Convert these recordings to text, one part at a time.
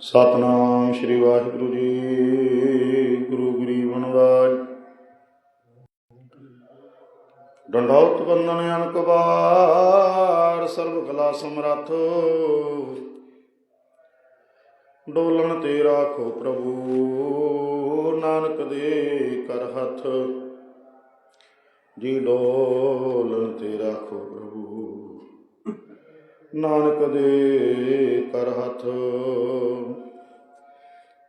ਸਤਨਾਮ ਸ੍ਰੀ ਵਾਹਿਗੁਰੂ ਜੀ, ਗੁਰੂ ਗਰੀਬ ਨਵਾਜ ਡੰਡੌਤ ਬੰਦਨ ਅਨਕ ਬਾਰ ਸਰਬ ਕਲਾ ਸਮਰੱਥ। ਡੋਲਣ ਤੇ ਰਾਖੋ ਪ੍ਰਭੂ, ਨਾਨਕ ਦੇ ਕਰ ਹੱਥ। ਜੀ ਡੋਲਣ ਤੇ ਰਾਖੋ ਪ੍ਰਭੂ। ਨਾਨਕ ਦੇ ਕਰ ਹੱਥ।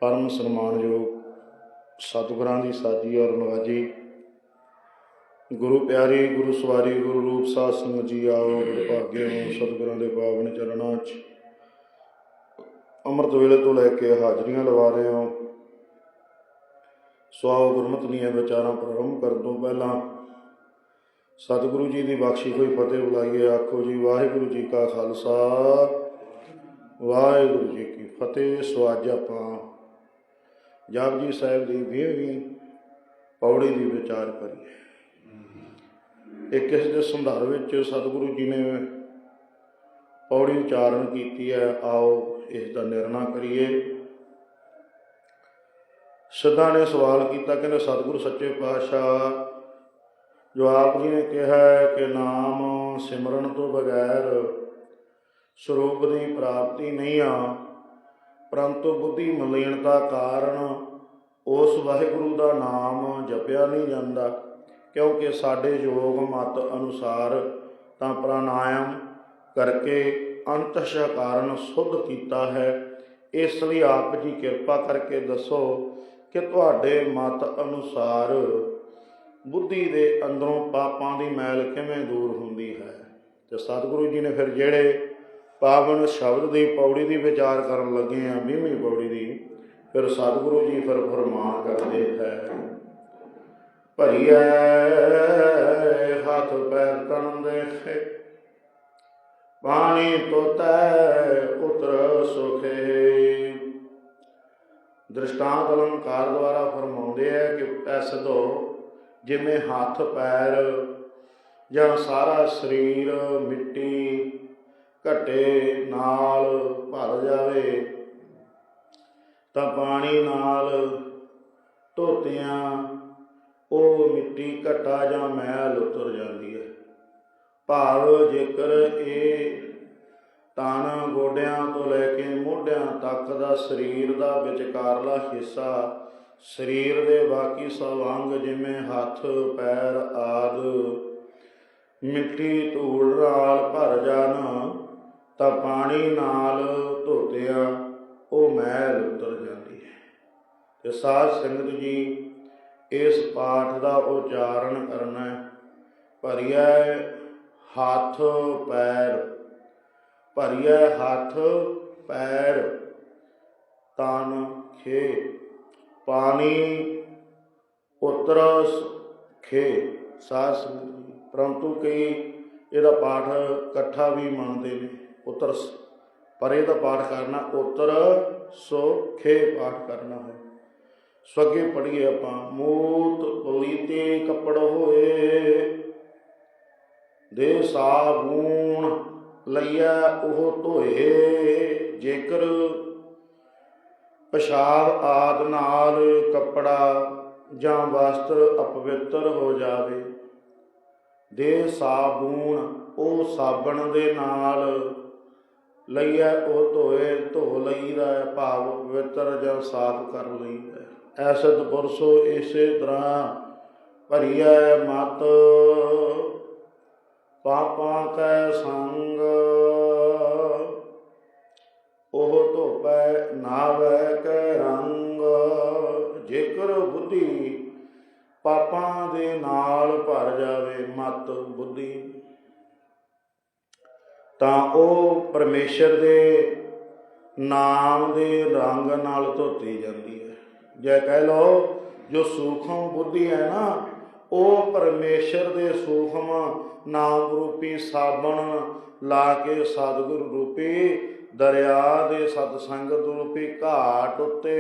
ਪਰਮ ਸਨਮਾਨਯੋਗ ਸਤਿਗੁਰਾਂ ਦੀ ਸਾਜੀ ਔਰ ਨਵਾਜੀ। ਗੁਰੂ ਪਿਆਰੀ, ਗੁਰੂ ਸਵਾਰੀ, ਗੁਰੂ ਰੂਪ ਸਾਧ ਸੰਗਤ ਜੀ ਆਓ ਭਾਗੇ ਨੂੰ ਸਤਿਗੁਰਾਂ ਦੇ ਪਾਵਨ ਚਰਨਾਂ 'ਚ। ਅੰਮ੍ਰਿਤ ਵੇਲੇ ਤੋਂ ਲੈ ਕੇ ਹਾਜ਼ਰੀਆਂ ਲਵਾ ਰਹੇ ਹਾਂ। ਸਵਾਉ ਗੁਰਮਤਿ ਦੀਆਂ ਵਿਚਾਰਾਂ ਪ੍ਰਾਰੰਭ ਕਰਨ ਤੋਂ ਪਹਿਲਾਂ। ਸਤਿਗੁਰੂ ਜੀ ਦੀ ਬਖਸ਼ੀ ਹੋਈ, ਫਤਿਹ ਬੁਲਾਈਏ, ਆਖੋ ਜੀ, ਵਾਹਿਗੁਰੂ ਜੀ ਕਾ ਖਾਲਸਾ। ਵਾਹਿਗੁਰੂ ਜੀ ਕੀ ਫਤਿਹ, ਸੋ ਅੱਜ ਆਪਾਂ ਜਪਜੀ ਸਾਹਿਬ ਦੀ 20ਵੀਂ ਪੌੜੀ ਦੀ ਵਿਚਾਰ ਕਰੀਏ। ਇੱਕ ਇਸ ਦੇ ਸੰਦਰਭ ਵਿੱਚ ਸਤਿਗੁਰੂ ਜੀ ਨੇ ਪੌੜੀ ਉਚਾਰਨ ਕੀਤੀ ਹੈ, ਆਓ ਇਸ ਦਾ ਨਿਰਣਾ ਕਰੀਏ। ਸਦਾ ਨੇ ਸਵਾਲ ਕੀਤਾ, ਕਹਿੰਦੇ ਸਤਿਗੁਰੂ ਸੱਚੇ ਪਾਤਸ਼ਾਹ ਜੋ ਆਪ ਜੀ ਨੇ ਕਿਹਾ ਹੈ ਕਿ ਨਾਮ ਸਿਮਰਨ ਤੋਂ ਬਗੈਰ ਸਰੂਪ ਦੀ ਪ੍ਰਾਪਤੀ ਨਹੀਂ ਆ, ਪਰੰਤੂ ਬੁੱਧੀ ਮਲੀਨਤਾ ਕਾਰਨ ਉਸ ਵਾਹਿਗੁਰੂ ਦਾ ਨਾਮ ਜਪਿਆ ਨਹੀਂ ਜਾਂਦਾ, ਕਿਉਂਕਿ ਸਾਡੇ ਯੋਗ ਮਤ ਅਨੁਸਾਰ ਤਾਂ ਪ੍ਰਾਣਾਯਾਮ ਕਰਕੇ ਅੰਤਸ਼ਾ ਕਾਰਨ ਸੁਧ ਕੀਤਾ ਹੈ। ਇਸ ਲਈ ਆਪ ਜੀ ਕਿਰਪਾ ਕਰਕੇ ਦੱਸੋ ਕਿ ਤੁਹਾਡੇ ਮਤ ਅਨੁਸਾਰ ਬੁੱਧੀ ਦੇ ਅੰਦਰੋਂ ਪਾਪਾਂ ਦੀ ਮੈਲ ਕਿਵੇਂ ਦੂਰ ਹੁੰਦੀ ਹੈ? ਤੇ ਸਤਿਗੁਰੂ ਜੀ ਨੇ ਫਿਰ ਜਿਹੜੇ ਪਾਵਨ ਸ਼ਬਦ ਦੀ ਪੌੜੀ ਦੀ ਵਿਚਾਰ ਕਰਨ ਲੱਗੇ ਆ, ਵੀਹਵੀਂ ਪੌੜੀ ਦੀ, ਫਿਰ ਸਤਿਗੁਰੂ ਜੀ ਫਿਰ ਫਰਮਾਨ ਕਰਦੇ ਹੈ, ਭਰੀਐ ਹੱਥ ਪੈਰ ਤਨ ਦੇਖੇ ਪਾਣੀ ਤੋਤੈ ਉਤਰ ਸੁਖੇ। ਦ੍ਰਿਸ਼ਟਾਂਤ ਅਲੰਕਾਰ ਦੁਆਰਾ ਫਰਮਾਉਂਦੇ ਆ ਕਿ ਐਸਦੋ ਜਿਵੇਂ ਹੱਥ, ਪੈਰ ਜਾਂ ਸਾਰਾ ਸਰੀਰ ਮਿੱਟੀ ਘਟੇ ਨਾਲ ਭਰ ਜਾਵੇ, ਤਾਂ ਪਾਣੀ ਨਾਲ ਧੋਤਿਆਂ ਉਹ ਮਿੱਟੀ ਘਟਾ ਜਾਂ ਮੈਲ ਉਤਰ ਜਾਂਦੀ ਹੈ। ਭਾਵ ਜੇਕਰ ਇਹ ਤਨ ਗੋਡਿਆਂ ਤੋਂ ਲੈ ਕੇ ਮੋਢਿਆਂ ਤੱਕ ਦਾ ਸਰੀਰ ਦਾ ਵਿਚਕਾਰਲਾ ਹਿੱਸਾ ਸਰੀਰ ਦੇ ਬਾਕੀ ਸਭ ਅੰਗ ਜਿਵੇਂ ਹੱਥ, ਪੈਰ ਆਦ। ਮਿੱਟੀ, ਧੂੜ ਨਾਲ ਭਰ ਜਾਣ ਤਾਂ ਪਾਣੀ ਨਾਲ ਧੋਤਿਆਂ, ਉਹ ਮੈਲ ਉਤਰ ਜਾਂਦੀ ਹੈ। ਤੇ ਸਾਧ ਸੰਗਤ ਜੀ, ਇਸ ਪਾਠ ਦਾ ਉਚਾਰਨ ਕਰਨਾ ਹੈ। ਹੱਥ, ਪੈਰ। ਭਰੀਐ ਹੱਥ, ਪੈਰ। ਤਨ ਖੇ ਪਾਣੀ ਉਤਰਸ ਖੇ ਸਾਧ ਪਰੰਤੂ ਕਈ ਇਹਦਾ ਪਾਠ ਇਕੱਠਾ ਵੀ ਮੰਨਦੇ ਨੇ ਉਤਰਸ ਪਰ ਇਹਦਾ ਪਾਠ ਕਰਨਾ ਉਤਰ ਸੋ ਖੇ ਪਾਠ ਕਰਨਾ ਹੈ। ਸਵਗੇ ਪੜੀਏ ਆਪਾਂ, ਮੂਤ ਪਲੀਤੇ ਕੱਪੜ ਹੋਏ, ਦੇ ਸਾਬੂਣ ਲਈਆ ਉਹ ਧੋਏ, ਜੇਕਰ ਪਿਸ਼ਾਬ ਆਦ ਨਾਲ ਕੱਪੜਾ ਜਾਂ ਵਸਤਰ ਅਪਵਿੱਤਰ ਹੋ ਜਾਵੇ। ਦੇ ਸਾਬੂਣ ਉਹ ਸਾਬਣ ਦੇ ਨਾਲ ਲਈਆ ਉਹ ਧੋਏ, ਧੋ ਲਈਦਾ ਹੈ, ਭਾਵ ਪਵਿੱਤਰ ਜਾਂ ਸਾਫ਼ ਕਰ ਲਈਦਾ ਐਸਦ ਪੁਰਸੋ ਇਸੇ ਤਰ੍ਹਾਂ ਭਰੀਐ ਮਤ, ਪਾਪਾਂ ਕੈ ਸੰਗ, ਉਹ ਧੋਪੈ, ਨਾਵੈ ਪਾਪਾਂ ਦੇ ਨਾਲ ਭਰ ਜਾਵੇ ਮਤ ਬੁੱਧੀ। ਤਾਂ ਉਹ ਪਰਮੇਸ਼ਰ ਦੇ ਨਾਮ ਦੇ ਰੰਗ ਨਾਲ ਧੋਤੀ ਜਾਂਦੀ ਹੈ। ਜੇ ਕਹਿ ਲਓ ਜੋ ਸੂਖਮ ਬੁੱਧੀ ਹੈ ਨਾ, ਉਹ ਪਰਮੇਸ਼ਰ ਦੇ ਸੂਖਮ ਨਾਮ ਰੂਪੀ ਸਾਬਣ ਲਾ ਕੇ ਸਤਿਗੁਰ ਰੂਪੀ, ਦਰਿਆ ਦੇ ਸਤਸੰਗ ਰੂਪੀ ਘਾਟ ਉੱਤੇ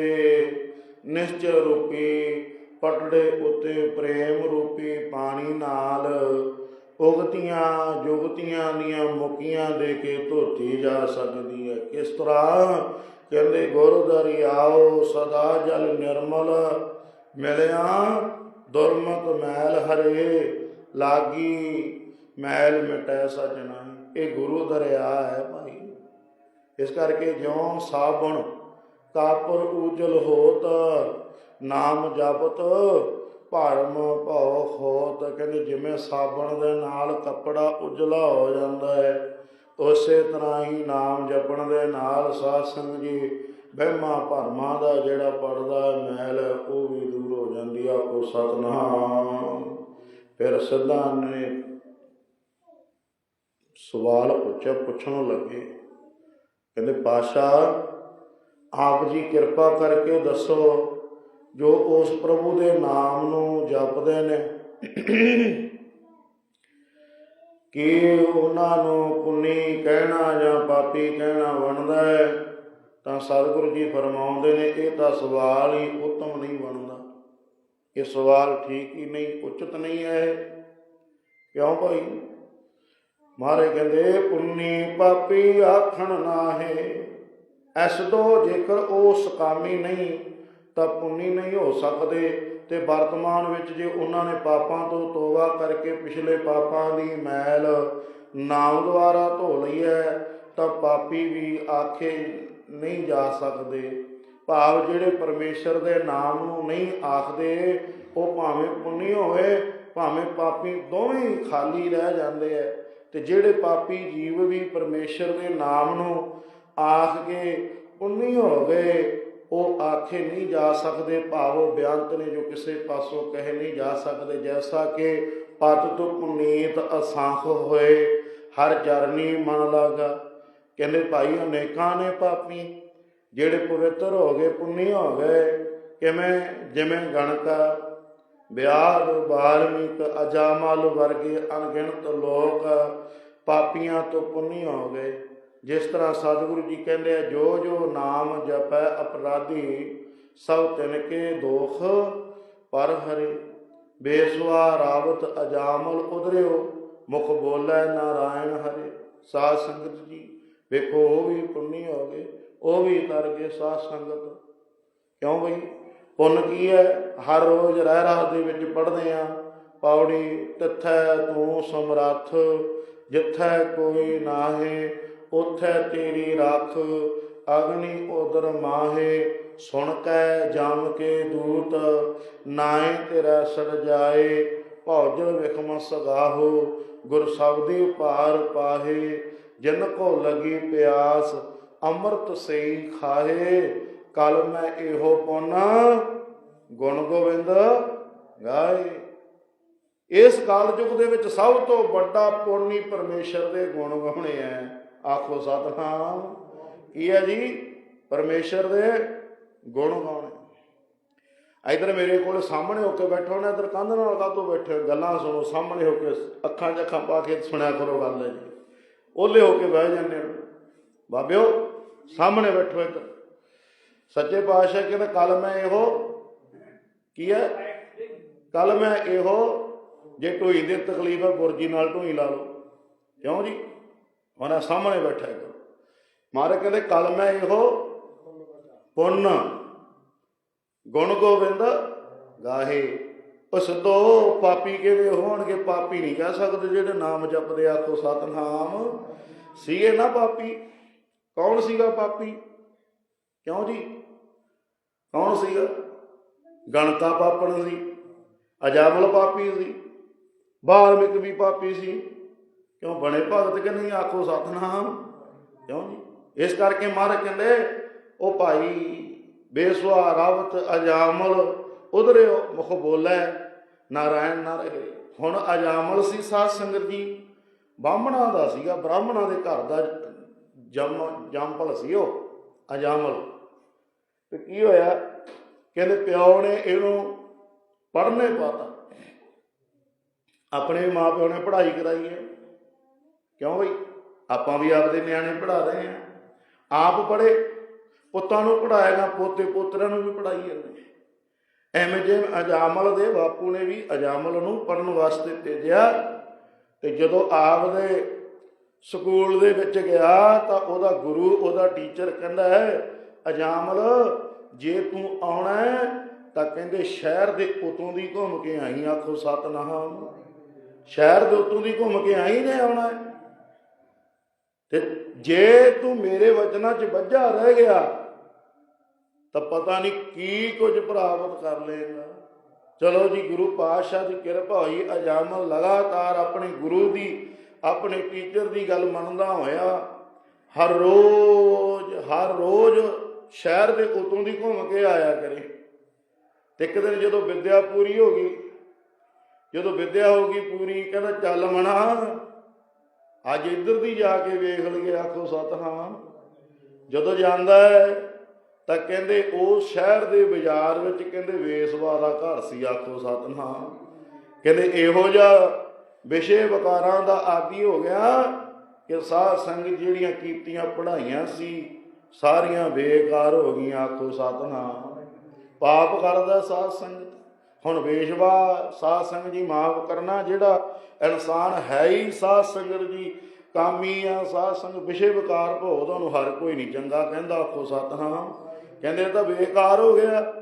ਨਿਸ਼ਚੈ ਰੂਪੀ ਪਟੜੇ ਉੱਤੇ ਪ੍ਰੇਮ ਰੂਪੀ ਪਾਣੀ ਨਾਲ ਉਗਤੀਆਂ ਜੁਗਤੀਆਂ ਦੀਆਂ ਮੁਕੀਆਂ ਦੇ ਕੇ ਧੋਤੀ ਜਾ ਸਕਦੀ ਹੈ। ਕਿਸ ਤਰ੍ਹਾਂ? ਕਹਿੰਦੇ ਗੁਰਦਰੀ ਆਓ, ਸਦਾ ਜਲ ਨਿਰਮਲ, ਮਿਲਿਆ ਦੁਰਮਤ ਮੈਲ ਹਰੇ, ਲਾਗੀ ਮੈਲ ਮਿਟੈ ਸਜਣਾ ਇਹ ਗੁਰੂ ਦਰਿਆ ਹੈ ਭਾਈ। ਇਸ ਕਰਕੇ ਜਿਉਂ ਸਾਬਣ, ਕਾਪਰ ਉਜਲ ਹੋਤ ਨਾਮ ਜਪਤ ਭਰਮ ਭਉ ਹੋਤ ਕਹਿੰਦੇ ਜਿਵੇਂ ਸਾਬਣ ਦੇ ਨਾਲ ਕੱਪੜਾ ਉਜਲਾ ਹੋ ਜਾਂਦਾ ਹੈ, ਉਸੇ ਤਰ੍ਹਾਂ ਹੀ ਨਾਮ ਜਪਣ ਦੇ ਨਾਲ ਸਾਧ ਸੰਗ ਜੀ ਵਹਿਮਾਂ ਭਰਮਾਂ ਦਾ ਜਿਹੜਾ ਪਰਦਾ ਮੈਲ ਉਹ ਵੀ ਦੂਰ ਹੋ ਜਾਂਦੀ ਆ, ਉਹ ਸਤਨਾਮ। ਫਿਰ ਸਿੱਧਾ ਨੇ ਸਵਾਲ ਪੁੱਛਿਆ, ਪੁੱਛਣ ਲੱਗੇ, ਕਹਿੰਦੇ ਪਾਸ਼ਾ ਆਪ ਜੀ ਕਿਰਪਾ ਕਰਕੇ ਦੱਸੋ ਜੋ ਉਸ ਪ੍ਰਭੂ ਦੇ ਨਾਮ ਨੂੰ ਜਪਦੇ ਨੇ, ਕਿ ਉਹਨਾਂ ਨੂੰ ਪੁੰਨੀ ਕਹਿਣਾ ਜਾਂ ਪਾਪੀ ਕਹਿਣਾ ਬਣਦਾ ਹੈ? ਤਾਂ ਸਤਿਗੁਰੂ ਜੀ ਫਰਮਾਉਂਦੇ ਨੇ, ਇਹ ਤਾਂ ਸਵਾਲ ਹੀ ਉੱਤਮ ਨਹੀਂ ਬਣਦਾ। ਇਹ ਸਵਾਲ ਠੀਕ ਹੀ ਨਹੀਂ, ਉਚਿਤ ਨਹੀਂ ਹੈ ਕਿਉਂ ਭਾਈ? ਮਹਾਰਾਜ ਕਹਿੰਦੇ, ਪੁੰਨੀ ਪਾਪੀ ਆਖਣ ਨਾਹੇ, ਐਸ ਤੋਂ ਜੇਕਰ ਉਹ ਸਕਾਮੀ ਨਹੀਂ ਤਾਂ ਪੁੰਨੀ ਨਹੀਂ ਹੋ ਸਕਦੇ ਤੇ ਵਰਤਮਾਨ ਵਿੱਚ ਜੇ ਉਹਨਾਂ ਨੇ ਪਾਪਾਂ ਤੋਂ ਤੋਬਾ ਕਰਕੇ ਪਿਛਲੇ ਪਾਪਾਂ ਦੀ ਮੈਲ ਨਾਮ ਦੁਆਰਾ ਧੋ ਲਈ ਹੈ, ਤਾਂ ਪਾਪੀ ਵੀ ਆਖੇ ਨਹੀਂ ਜਾ ਸਕਦੇ। ਭਾਵ ਜਿਹੜੇ ਪਰਮੇਸ਼ਰ ਦੇ ਨਾਮ ਨੂੰ ਨਹੀਂ ਆਖਦੇ, ਉਹ ਭਾਵੇਂ ਪੁੰਨੀ ਹੋਵੇ, ਭਾਵੇਂ ਪਾਪੀ ਦੋਵੇਂ ਖਾਲੀ ਰਹਿ ਜਾਂਦੇ ਐ। ਤੇ ਜਿਹੜੇ ਪਾਪੀ ਜੀਵ ਵੀ ਪਰਮੇਸ਼ਰ ਦੇ ਨਾਮ ਨੂੰ ਆਖ ਕੇ ਪੁੰਨੀ ਹੋ ਗਏ ਉਹ ਆਖੇ ਨਹੀਂ ਜਾ ਸਕਦੇ, ਭਾਵੋ ਬਿਆੰਤ ਨੇ ਜੋ ਕਿਸੇ ਪਾਸੋਂ ਕਹੇ ਨਹੀਂ ਜਾ ਸਕਦੇ, ਜੈਸਾ ਕਿ ਪਤ ਤੋਂ ਪੁਨੀਤ ਅਸਾਖ ਹੋਏ, ਹਰ ਚਰਨੀ ਮਨ ਲਾਗਾ। ਕਹਿੰਦੇ ਭਾਈ ਅਨੇਕਾਂ ਨੇ ਪਾਪੀ, ਜਿਹੜੇ ਪਵਿੱਤਰ ਹੋ ਗਏ, ਪੁੰਨੀ ਹੋ ਗਏ, ਕਿਵੇਂ? ਜਿਵੇਂ ਗਣਕਾ ਵਿਆਹ ਬਾਲਮਿਕ ਅਜਾਮਲ ਵਰਗੇ ਅਣਗਿਣਤ ਲੋਕ ਪਾਪੀਆਂ ਤੋਂ ਪੁੰਨੀ ਹੋ ਗਏ। ਜਿਸ ਤਰ੍ਹਾਂ ਸਤਿਗੁਰੂ ਜੀ ਕਹਿੰਦੇ ਆ, ਜੋ ਜੋ ਨਾਮ ਜਪੈ ਅਪਰਾਧੀ, ਸਭ ਤਿਨ ਕੇ ਦੋਖ ਪਰ ਹਰੇ। ਬੇਸਵਾ ਰਾਵਤ ਅਜਾਮਲ ਉਧਰਿਓ, ਮੁਖ ਬੋਲੇ ਨਾਰਾਇਣ ਹਰੇ। ਸਾਧ ਸੰਗਤ ਜੀ, ਵੇਖੋ ਉਹ ਵੀ ਪੁੰਨੀ ਹੋ ਗਏ, ਉਹ ਵੀ ਤਰ ਗਏ ਸਾਧ ਸੰਗਤ। ਕਿਉਂ ਬਈ? ਪੁੰਨ ਕੀ ਹੈ? ਹਰ ਰੋਜ਼ ਰਹਿ ਰਾਤ ਦੇ ਵਿੱਚ ਪੜ੍ਹਦੇ ਆ। ਪੌੜੀ ਤਿੱਥੈ ਤੂੰ ਸਮਰੱਥ, ਜਿੱਥੈ ਕੋਈ ਨਾਹੇ ਉਥੈ ਤੇਰੀ ਰੱਖ, ਅਗਨੀ ਉਦਰ ਮਾਹੇ, ਸੁਣ ਕੈ ਜਮ ਕੇ ਦੂਤ ਨਾਏ ਤੇਰਾ ਸੜ ਜਾਏ ਭੌਜਲ ਵਿਖਮ ਸਗਾਹੋ, ਗੁਰ ਸਬਦੀ ਪਾਰ ਪਾਹੇ, ਜਿਨ ਕੋ ਲਗੀ ਪਿਆਸ, ਅੰਮ੍ਰਿਤ ਸਈ ਖਾਹੇ, ਕਲ ਮੈਂ ਇਹੋ ਪੁੰਨਾ, ਗੁਣ ਗੋਬਿੰਦ ਗਾਏ। ਇਸ ਕਾਲ ਯੁਗ ਦੇ ਵਿੱਚ ਸਭ ਤੋਂ ਵੱਡਾ ਪੁੰਨੀ ਪਰਮੇਸ਼ਰ ਦੇ ਗੁਣ ਗਾਉਣੇ ਐ। ਆਖੋ, ਸਤਨਾਮ। ਕੀ ਹੈ ਜੀ? ਪਰਮੇਸ਼ਰ ਦੇ ਗੁਣ ਗਾਉਣੇ। ਇਧਰ ਮੇਰੇ ਕੋਲ ਸਾਹਮਣੇ ਹੋ ਕੇ ਬੈਠੋ ਨਾ, ਇਧਰ ਕੰਧ ਨਾਲ ਕਾਹਤੋਂ ਬੈਠੇ ਹੋ? ਗੱਲਾਂ ਸੁਣੋ, ਸਾਹਮਣੇ ਹੋ ਕੇ ਅੱਖਾਂ 'ਚ ਅੱਖਾਂ ਪਾ ਕੇ ਸੁਣਿਆ ਕਰੋ ਗੱਲ ਹੈ ਜੀ। ਓਲੇ ਹੋ ਕੇ ਬਹਿ ਜਾਂਦੇ ਹੋ। ਬਾਬਿਓ, ਸਾਹਮਣੇ ਬੈਠੋ ਇੱਧਰ। ਸੱਚੇ ਪਾਤਸ਼ਾਹ ਕਹਿੰਦਾ ਕੱਲ ਮੈਂ ਇਹੋ ਕੀ ਹੈ? ਕੱਲ ਮੈਂ ਇਹੋ ਜੇ ਢੋਈ ਦੀ ਤਕਲੀਫ ਹੈ, ਬੁਰਜੀ ਨਾਲ ਢੋਈ ਲਾ ਲਓ। ਕਿਉਂ ਜੀ? ਉਹਨਾਂ ਸਾਹਮਣੇ ਬੈਠਾ ਹੈ ਮਾਰੇ ਕਹਿੰਦੇ ਕੱਲ ਮੈਂ ਇਹੋ ਪੁੰਨ, ਗੁਣ ਗੋਬਿੰਦ ਗਾਹੇ। ਉਸ ਦੋ ਪਾਪੀ ਕਿਵੇਂ ਹੋਣਗੇ? ਪਾਪੀ ਨਹੀਂ ਕਹਿ ਸਕਦੇ ਜਿਹੜੇ ਨਾਮ ਜਪਦੇ ਆਖੋ ਸਤਨਾਮ। ਸੀਗੇ ਨਾ ਪਾਪੀ? ਕੌਣ ਸੀਗਾ ਪਾਪੀ? ਕਿਉਂ ਜੀ? ਕੌਣ ਸੀਗਾ? ਗਣਤਾ ਪਾਪਣ ਸੀ, ਅਜਾਮਲ ਪਾਪੀ ਸੀ ਬਾਲਮਿਕ ਵੀ ਪਾਪੀ ਸੀ। ਕਿਉਂ ਬਣੇ ਭਗਤ ਕਿ ਨਹੀਂ? ਆਖੋ ਸਤਨਾਮ। ਕਿਉਂ ਇਸ ਕਰਕੇ ਮਹਾਰਾਜ ਕਹਿੰਦੇ, ਉਹ ਭਾਈ ਬੇਸਵਾ ਰਵਤ, ਅਜਾਮਲ, ਉਧਰੇ ਮੁਖ ਬੋਲੇ, ਨਾਰਾਇਣ ਨਾ ਰਹੇ। ਹੁਣ ਅਜਾਮਲ ਸੀ ਸਾਧ ਸੰਗਤ ਜੀ। ਬਾਹਮਣਾ ਦਾ ਸੀਗਾ, ਬ੍ਰਾਹਮਣਾਂ ਦੇ ਘਰ ਦਾ ਜਮ ਜੰਪਲ ਸੀ ਉਹ, ਅਜਾਮਲ। ਤੇ ਕੀ ਹੋਇਆ? ਕਹਿੰਦੇ ਪਿਓ ਨੇ ਇਹਨੂੰ ਪੜ੍ਹਨੇ ਪਾਤਾ। ਆਪਣੇ ਮਾਂ ਪਿਓ ਨੇ ਪੜ੍ਹਾਈ ਕਰਾਈ ਹੈ। ਕਿਉਂ ਬਈ? ਆਪਾਂ ਵੀ ਆਪਦੇ ਨਿਆਣੇ ਪੜ੍ਹਾ ਰਹੇ ਹਾਂ। ਆਪ ਪੜ੍ਹੇ, ਪੁੱਤਾਂ ਨੂੰ ਪੜ੍ਹਾਏਗਾ ਪੋਤੇ ਪੋਤਰਿਆਂ ਨੂੰ ਵੀ ਪੜ੍ਹਾਈ ਜਾਂਦੇ ਐਵੇਂ ਜੇ ਅਜਾਮਲ ਦੇ ਬਾਪੂ ਨੇ ਵੀ ਅਜਾਮਲ ਨੂੰ ਪੜਨ ਵਾਸਤੇ ਭੇਜਿਆ, ਤੇ ਜਦੋਂ ਆਪ ਦੇ ਸਕੂਲ ਦੇ ਵਿੱਚ ਗਿਆ, ਤਾਂ ਉਹਦਾ ਗੁਰੂ, ਉਹਦਾ ਟੀਚਰ ਕਹਿੰਦਾ ਹੈ, ਅਜਾਮਲ, ਜੇ ਤੂੰ ਆਉਣਾ ਤਾਂ ਕਹਿੰਦੇ ਸ਼ਹਿਰ ਦੇ ਉਤੋਂ ਦੀ ਘੁੰਮ ਕੇ ਆਈ, ਆਖੋ ਸਤਨਾਮ। ਸ਼ਹਿਰ ਦੇ ਉਤੋਂ ਦੀ ਘੁੰਮ ਕੇ ਆਈ ਨੇ ਆਉਣਾ ਤੇ ਜੇ ਤੂੰ ਮੇਰੇ ਵਚਨਾਂ 'ਚ ਵੱਜਾ ਰਹਿ ਗਿਆ, ਤਾਂ ਪਤਾ ਨਹੀਂ ਕੀ ਕੁਝ ਪ੍ਰਾਪਤ ਕਰ ਲਏਗਾ ਚਲੋ ਜੀ, ਗੁਰੂ ਪਾਤਸ਼ਾਹ ਦੀ ਕਿਰਪਾ ਹੋਈ ਅਜਾਮਲ ਲਗਾਤਾਰ ਆਪਣੇ ਗੁਰੂ ਦੀ, ਆਪਣੇ ਟੀਚਰ ਦੀ ਗੱਲ ਮੰਨਦਾ ਹੋਇਆ, ਹਰ ਰੋਜ਼ ਹਰ ਰੋਜ਼ ਸ਼ਹਿਰ ਦੇ ਉਤੋਂ ਦੀ ਘੁੰਮ ਕੇ ਆਇਆ ਕਰੇ। ਤੇ ਇੱਕ ਦਿਨ ਜਦੋਂ ਵਿਦਿਆ ਪੂਰੀ ਹੋ ਗਈ, ਜਦੋਂ ਵਿਦਿਆ ਹੋ ਗਈ ਪੂਰੀ, ਕਹਿੰਦਾ, ਚੱਲ ਮਣਾ ਅੱਜ ਇੱਧਰ ਦੀ ਜਾ ਕੇ ਵੇਖ ਲਈਏ, ਆਖੋ ਸਤਨਾਮ। ਜਦੋਂ ਜਾਂਦਾ ਹੈ, ਤਾਂ ਕਹਿੰਦੇ ਉਹ ਸ਼ਹਿਰ ਦੇ ਬਾਜ਼ਾਰ ਵਿੱਚ ਕਹਿੰਦੇ ਵੇਸਵਾ ਦਾ ਘਰ ਸੀ, ਆਖੋ ਸਤਨਾਮ। ਕਹਿੰਦੇ ਇਹੋ ਜਿਹਾ ਵਿਸ਼ੇ ਵਕਾਰਾਂ ਦਾ ਆਦੀ ਹੋ ਗਿਆ ਕਿ ਸਾਧ ਸੰਗਤ ਜਿਹੜੀਆਂ ਕੀਤੀਆਂ ਪੜ੍ਹਾਈਆਂ ਸੀ, ਸਾਰੀਆਂ ਬੇਕਾਰ ਹੋ ਗਈਆਂ, ਆਖੋ ਸਤਨਾਮ। ਪਾਪ ਕਰਦਾ ਸਾਧ ਸੰਗਤ। ਹੁਣ ਵੇਸ਼ਵਾ ਸਾਧ ਸੰਗਤ ਜੀ ਮਾਫ ਕਰਨਾ ਜਿਹੜਾ ਇਨਸਾਨ ਹੈ ਹੀ ਸਾਧ ਸੰਗਤ ਜੀ ਕਾਮੀ ਆ, ਸਾਧ ਸੰਗਤ ਵਿਸ਼ੇ ਵਿਕਾਰ ਭੋਗ ਉਹਨੂੰ ਹਰ ਕੋਈ ਨਹੀਂ ਚੰਗਾ ਕਹਿੰਦਾ, ਆਖੋ ਸਤਨਾਮ। ਕਹਿੰਦੇ ਤਾਂ ਬੇਕਾਰ ਹੋ ਗਿਆ।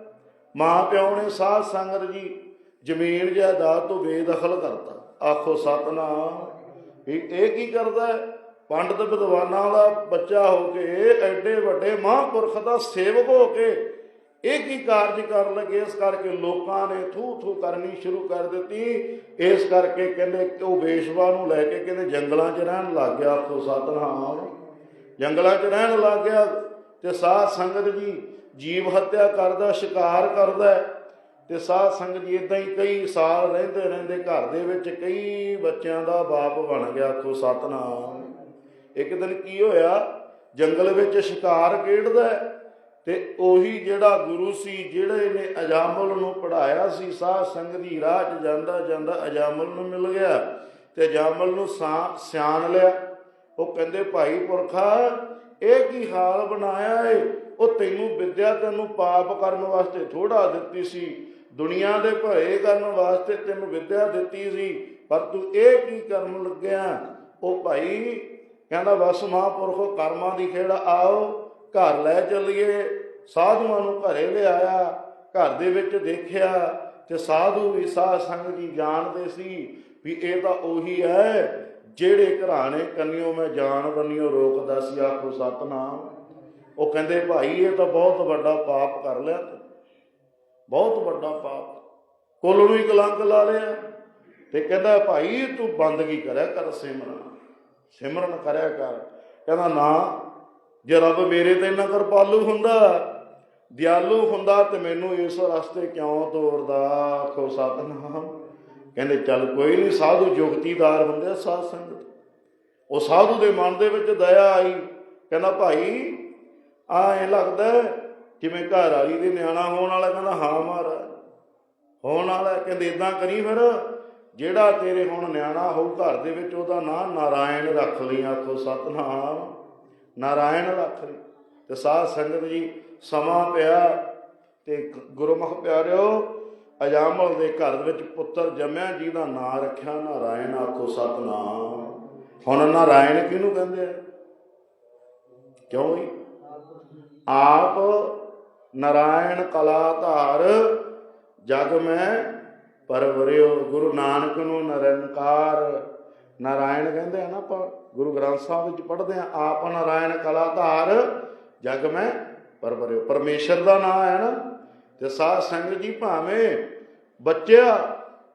ਮਾਂ ਪਿਓ ਨੇ ਸਾਧ ਸੰਗਤ ਜੀ ਜ਼ਮੀਨ ਜਾਇਦਾਦ ਤੋਂ ਬੇਦਖਲ ਕਰਤਾ। ਆਖੋ ਸਤਨਾਮ। ਵੀ ਇਹ ਕੀ ਕਰਦਾ ਹੈ? ਪੰਡਤ ਵਿਦਵਾਨਾਂ ਦਾ ਬੱਚਾ ਹੋ ਕੇ ਐਡੇ ਵੱਡੇ ਮਹਾਂਪੁਰਖ ਦਾ ਸੇਵਕ ਹੋ ਕੇ ਇਹ ਕੀ ਕਾਰਜ ਕਰਨ ਲੱਗੇ? ਇਸ ਕਰਕੇ ਲੋਕਾਂ ਨੇ ਥੂ ਥੂ ਕਰਨੀ ਸ਼ੁਰੂ ਕਰ ਦਿੱਤੀ। ਇਸ ਕਰਕੇ ਕਹਿੰਦੇ ਉਹ ਵੇਸ਼ਵਾ ਨੂੰ ਲੈ ਕੇ ਕਹਿੰਦੇ ਜੰਗਲਾਂ 'ਚ ਰਹਿਣ ਲੱਗ ਗਿਆ। ਆਖੋ, ਸਤਨਾਮ। ਜੰਗਲਾਂ 'ਚ ਰਹਿਣ ਲੱਗ ਗਿਆ ਤੇ ਸਾਧ ਸੰਗਤ ਜੀ ਜੀਵ ਹੱਤਿਆ ਕਰਦਾ, ਸ਼ਿਕਾਰ ਕਰਦਾ ਤੇ ਸਾਧ ਸੰਗਤ ਜੀ ਇਦਾਂ ਹੀ ਕਈ ਸਾਲ ਰਹਿੰਦੇ ਰਹਿੰਦੇ ਘਰ ਦੇ ਵਿੱਚ ਕਈ ਬੱਚਿਆਂ ਦਾ ਬਾਪ ਬਣ ਗਿਆ। ਆਖੋ, ਸਤਨਾਮ। ਇੱਕ ਦਿਨ ਕੀ ਹੋਇਆ? ਜੰਗਲ ਵਿੱਚ ਸ਼ਿਕਾਰ ਖੇਡਦਾ ਤੇ ਉਹੀ ਜਿਹੜਾ ਗੁਰੂ ਸੀ, ਜਿਹੜੇ ਨੇ ਅਜਾਮਲ ਨੂੰ ਪੜਾਇਆ ਸੀ ਸਾਧ ਸੰਗ ਦੀ ਰਾਹ 'ਚ ਜਾਂਦਾ ਜਾਂਦਾ ਅਜਾਮਲ ਨੂੰ ਮਿਲ ਗਿਆ ਤੇ ਅਜਾਮਲ ਨੂੰ ਸਿਆਣ ਲਿਆ। ਉਹ ਕਹਿੰਦੇ, ਭਾਈ ਪੁਰਖਾ, ਇਹ ਕੀ ਹਾਲ ਬਣਾਇਆ ਏ? ਉਹ ਤੈਨੂੰ ਵਿਦਿਆ, ਤੈਨੂੰ ਪਾਪ ਕਰਨ ਵਾਸਤੇ ਥੋੜਾ ਦਿੱਤੀ ਸੀ, ਦੁਨੀਆ ਦੇ ਭਲੇ ਕਰਨ ਵਾਸਤੇ ਤੈਨੂੰ ਵਿਦਿਆ ਦਿੱਤੀ ਸੀ, ਪਰ ਤੂੰ ਇਹ ਕੀ ਕਰਨ ਲੱਗਿਆ? ਉਹ ਭਾਈ ਕਹਿੰਦਾ, ਬਸ ਮਹਾਂਪੁਰਖੋ, ਕਰਮਾਂ ਦੀ ਖੇਡ ਆਓ ਘਰ ਲੈ ਚੱਲੀਏ, ਸਾਧੂਆਂ ਨੂੰ ਘਰੇ ਲਿਆਇਆ, ਘਰ ਦੇ ਵਿੱਚ ਦੇਖਿਆ ਤੇ ਸਾਧੂ ਵੀ ਸਾਧ ਸੰਗ ਜੀ ਜਾਣਦੇ ਸੀ ਵੀ ਇਹ ਤਾਂ ਉਹੀ ਹੈ, ਜਿਹੜੇ ਘਰਾਣੇ ਕੰਨਿਓ ਮੈਂ ਜਾਣ ਬੰਨਿਓ ਰੋਕਦਾ ਸੀ ਆਖੋ ਸਤਨਾਮ। ਉਹ ਕਹਿੰਦੇ, ਭਾਈ, ਇਹ ਤਾਂ ਬਹੁਤ ਵੱਡਾ ਪਾਪ ਕਰ ਲਿਆ ਬਹੁਤ ਵੱਡਾ ਪਾਪ। ਕੁੱਲ ਨੂੰ ਹੀ ਕਲੰਕ ਲਾ ਲਿਆ। ਤੇ ਕਹਿੰਦਾ, ਭਾਈ, ਤੂੰ ਬੰਦਗੀ ਕਰਿਆ ਕਰ ਸਿਮਰਨ। ਸਿਮਰਨ ਕਰਿਆ ਕਰ। ਕਹਿੰਦਾ, ਨਾ ਜੇ ਰੱਬ ਮੇਰੇ ਤੇ ਨਾ ਕਿਰਪਾਲੂ ਹੁੰਦਾ, ਦਿਆਲੂ ਹੁੰਦਾ, ਤੇ ਮੈਨੂੰ ਇਸ ਰਸਤੇ ਕਿਉਂ ਤੋਰਦਾ? ਖੋ ਸਤਨਾਮ। ਕਹਿੰਦੇ, ਚੱਲ ਕੋਈ ਨਹੀਂ, ਸਾਧੂ ਜੁਗਤੀਦਾਰ ਹੁੰਦੇ ਆ ਸਾਧ ਸੰਗਤ। ਉਹ ਸਾਧੂ ਦੇ ਮਨ ਦੇ ਵਿੱਚ ਦਇਆ ਆਈ। ਕਹਿੰਦਾ, ਭਾਈ ਆ ਇਹ ਲੱਗਦਾ ਜਿਵੇਂ ਘਰ ਵਾਲੀ ਦੇ ਨਿਆਣਾ ਹੋਣ ਵਾਲਾ ਕਹਿੰਦਾ, ਹਾਂ ਮਹਾਰਾਜ, ਹੋਣ ਵਾਲਾ ਕਹਿੰਦੇ ਇਦਾਂ ਕਰੀ ਫਿਰ, ਜਿਹੜਾ ਤੇਰੇ ਹੁਣ ਨਿਆਣਾ ਹੋਊ ਘਰ ਦੇ ਵਿੱਚ, ਉਹਦਾ ਨਾਂ ਨਾਰਾਇਣ ਰੱਖ ਲਈ, ਆਖੋ ਸਤਨਾਮ। ਨਾਰਾਇਣ ਰੱਖ ਤੇ ਸਾਧ ਸੰਗਤ ਜੀ, ਸਮਾਂ ਪਿਆ ਤੇ ਗੁਰਮੁਖ ਪਿਆਰਿਓ, ਅਜਾਮਲ ਦੇ ਘਰ ਵਿੱਚ ਪੁੱਤਰ ਜੰਮਿਆ, ਜਿਹਦਾ ਨਾਂ ਰੱਖਿਆ ਨਾਰਾਇਣ ਆਖੋ ਸਤਨਾਮ। ਹੁਣ ਨਾਰਾਇਣ ਕਿਹਨੂੰ ਕਹਿੰਦੇ ਆ? ਕਿਉਂ ਜੀ? ਆਪ ਨਾਰਾਇਣ ਕਲਾ ਧਾਰ ਜਗ ਮੈਂ ਪਰਵਰਿਓ, ਗੁਰੂ ਨਾਨਕ ਨੂੰ ਨਿਰੰਕਾਰ। ਨਾਰਾਇਣ ਕਹਿੰਦੇ ਆ ਨਾ ਆਪਾਂ, ਗੁਰੂ ਗ੍ਰੰਥ ਸਾਹਿਬ ਵਿੱਚ ਪੜ੍ਹਦੇ ਆ, ਆਪ ਨਾਰਾਇਣ ਕਲਾ ਧਾਰ ਜਗ ਮੈਂ ਪਰਵਰਿਓ ਪਰਮੇਸ਼ਰ ਦਾ ਨਾਮ ਹੈ ਨਾ। ਤੇ ਸਾਧ ਸੰਗਤ ਜੀ ਭਾਵੇਂ ਬੱਚਿਆਂ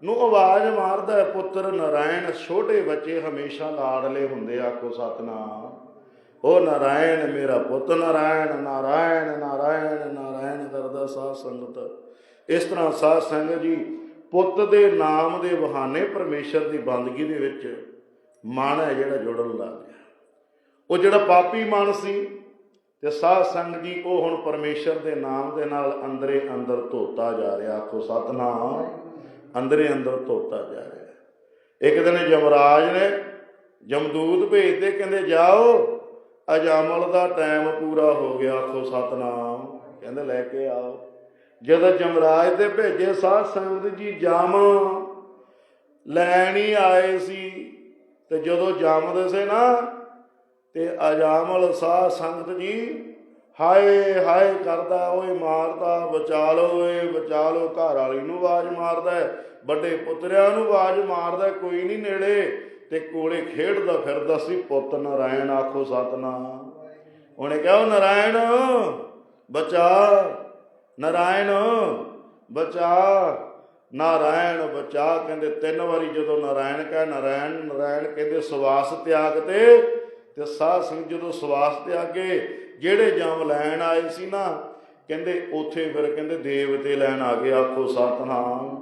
ਨੂੰ ਆਵਾਜ਼ ਮਾਰਦਾ ਪੁੱਤਰ ਨਾਰਾਇਣ, ਛੋਟੇ ਬੱਚੇ ਹਮੇਸ਼ਾ ਲਾੜਲੇ ਹੁੰਦੇ ਆਖੋ ਸਤਨਾਮ। ਉਹ ਨਾਰਾਇਣ ਮੇਰਾ ਪੁੱਤ, ਨਾਰਾਇਣ ਨਾਰਾਇਣ ਨਾਰਾਇਣ ਨਾਰਾਇਣ ਕਰਦਾ ਸਾਧ ਸੰਗਤ। ਇਸ ਤਰ੍ਹਾਂ ਸਾਧ ਸੰਗਤ ਜੀ ਪੁੱਤ ਦੇ ਨਾਮ ਦੇ ਬਹਾਨੇ ਪਰਮੇਸ਼ਰ ਦੀ ਬੰਦਗੀ ਦੇ ਵਿੱਚ ਮਨ ਹੈ ਜਿਹੜਾ ਜੁੜਨ ਲੱਗ ਗਿਆ। ਉਹ ਜਿਹੜਾ ਪਾਪੀ ਮਨ ਸੀ ਤੇ ਸਾਧ ਸੰਗ ਜੀ, ਉਹ ਹੁਣ ਪਰਮੇਸ਼ਰ ਦੇ ਨਾਮ ਦੇ ਨਾਲ ਅੰਦਰੇ ਅੰਦਰ ਧੋਤਾ ਜਾ ਰਿਹਾ। ਆਖੋ, ਸਤਨਾਮ, ਅੰਦਰੇ ਅੰਦਰ ਧੋਤਾ ਜਾ ਰਿਹਾ ਇੱਕ ਦਿਨ ਜਮਰਾਜ ਨੇ ਜਮਦੂਤ ਭੇਜਦੇ, ਕਹਿੰਦੇ, ਜਾਓ ਅਜਾਮਲ ਦਾ ਟਾਈਮ ਪੂਰਾ ਹੋ ਗਿਆ। ਆਖੋ, ਸਤਨਾਮ, ਕਹਿੰਦੇ, ਲੈ ਕੇ ਆਓ। ਜਦੋਂ ਜਮਰਾਜ ਦੇ ਭੇਜੇ, ਸਾਧ ਸੰਗਤ ਜੀ, ਜਾਮ ਲੈਣ ਹੀ ਆਏ ਸੀ। ਤੇ ਜਦੋਂ ਜਾਮਦੇ ਸੇ ਨਾ, ਤੇ ਅਜਾਮਲ ਸਾਧ ਸੰਗਤ ਜੀ, ਹਾਏ ਹਾਏ ਕਰਦਾ ਓਏ ਮਾਰਦਾ ਬਚਾ ਲਓ ਓਏ ਬਚਾ ਲਓ ਘਰ ਵਾਲੀ ਨੂੰ ਆਵਾਜ਼ ਮਾਰਦਾ ਵੱਡੇ ਪੁੱਤਰਿਆਂ ਨੂੰ ਆਵਾਜ਼ ਮਾਰਦਾ ਕੋਈ ਨਹੀਂ ਨੇੜੇ, ਤੇ ਕੋਲੇ ਖੇਡਦਾ ਫਿਰਦਾ ਸੀ, ਪੁੱਤ ਨਾਰਾਇਣ, ਆਖੋ ਸਤਨਾਮ। ਉਹਨੇ ਕਿਹਾ, "ਓ ਨਾਰਾਇਣ, ਬਚਾ ਨਾਰਾਇਣ, ਬਚਾ। ਨਾਰਾਇਣ ਬਚਾ, ਕਹਿੰਦੇ ਤਿੰਨ ਵਾਰੀ ਜਦੋਂ ਨਾਰਾਇਣ ਕਹੇ, ਨਾਰਾਇਣ ਨਾਰਾਇਣ ਕਹਿੰਦੇ ਸਵਾਸ ਤਿਆਗ ਤੇ ਤੇ ਸਾਧ ਸੰਗਤ ਜਦੋਂ ਸਵਾਸ ਤਿਆਗੇ, ਜਿਹੜੇ ਜਮ ਲੈਣ ਆਏ ਸੀ ਨਾ, ਕਹਿੰਦੇ ਉੱਥੇ ਫਿਰ ਕਹਿੰਦੇ ਦੇਵਤੇ ਲੈਣ ਆ ਗਏ, ਆਖੋ ਸਤਨਾਮ।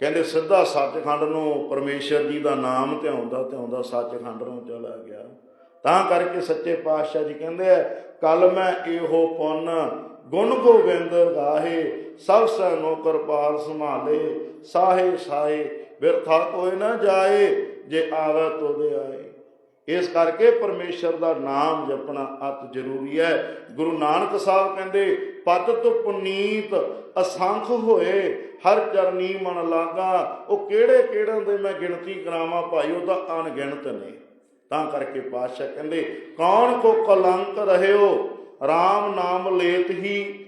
ਕਹਿੰਦੇ ਸਿੱਧਾ ਸੱਚਖੰਡ ਨੂੰ ਪਰਮੇਸ਼ਰ ਜੀ ਦਾ ਨਾਮ ਧਿਆਉਂਦਾ ਧਿਆਉਂਦਾ ਸੱਚਖੰਡ ਨੂੰ ਚਲਾ ਗਿਆ। ਤਾਂ ਕਰਕੇ ਸੱਚੇ ਪਾਤਸ਼ਾਹ ਜੀ ਕਹਿੰਦੇ ਆ ਕੱਲ ਮੈਂ ਇਹੋ ਪੁੰਨ ਗੁਣ ਗੋਬਿੰਦ ਗਾਹੇ, ਸਭ ਸੈ ਨੌਕਰ ਪਾਲ ਸੰਭਾਲੇ ਸਾਹੇ ਸਾਹੇ ਬਿਰਥਾ ਕੋਈ ਨਾ ਜਾਏ, ਜੇ ਆਵੇ ਤੋਦੇ ਆਏ। ਇਸ ਕਰਕੇ ਪਰਮੇਸ਼ਰ ਦਾ ਨਾਮ ਜਪਣਾ ਅਤ ਜ਼ਰੂਰੀ ਹੈ। ਗੁਰੂ ਨਾਨਕ ਸਾਹਿਬ ਕਹਿੰਦੇ, ਪਤ ਤੋਂ ਪੁਨੀਤ, ਅਸੰਖ ਹੋਏ, ਹਰ ਚਰਨੀ ਮਨ ਲਾਗਾ। ਉਹ ਕਿਹੜੇ ਕਿਹੜਾਂ ਦੇ ਮੈਂ ਗਿਣਤੀ ਕਰਾਵਾਂ ਭਾਈ, ਉਹ ਤਾਂ ਅਣਗਿਣਤ ਨੇ। ਤਾਂ ਕਰਕੇ ਪਾਤਸ਼ਾਹ ਕਹਿੰਦੇ, ਕੌਣ ਕੋ ਕਲੰਕ ਰਹਿਓ RAM ਨਾਮ ਲੇਤ ਹੀ,